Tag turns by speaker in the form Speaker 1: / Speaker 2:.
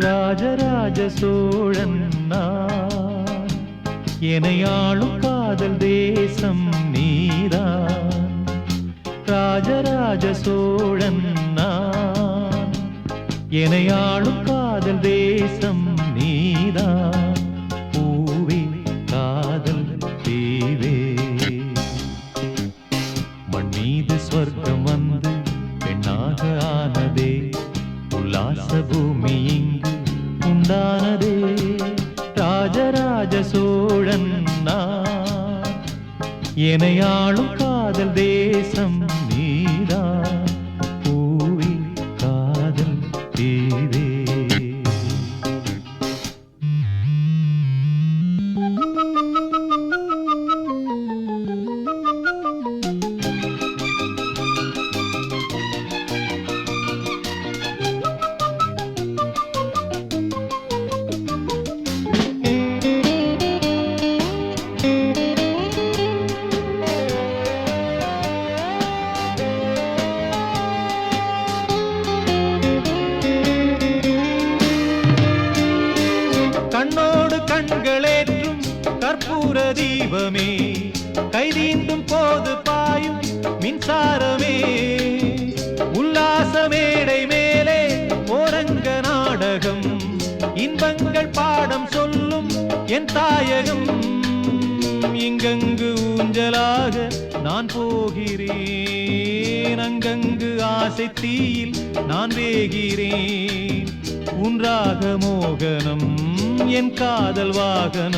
Speaker 1: ராஜராஜ சோழன் நான். எனையாளும் காதல் தேசம் நீரா ராஜராஜ சோழன் நான். எனையாளும் காதல் தேசம் நீரா பூவே காதல் தீவே. மண் மீது ஸ்வர்க்கம் வந்து பெண்ணாக ஆனதே. உல்லாச பூமியின் ராஜசோழன் நான் எனையாளும் காதல் தேசம் நீரா. பூவி காதல் தீவே. கண்ணோடு கண்களேற்றும் கற்பூர தீபமே. கைதீண்டும் போது பாயும் மின்சாரமே. உல்லாச மேடை மேலே ஓரங்க நாடகம். இன்பங்கள் பாடம் சொல்லும் என் தாயகம். இங்கங்கு ஊஞ்சலாக நான் போகிறேன். அங்கங்கு ஆசை தீயில் நான் வேகிறேன். உன்றாக மோகனம் என் காதல் வாகனம்.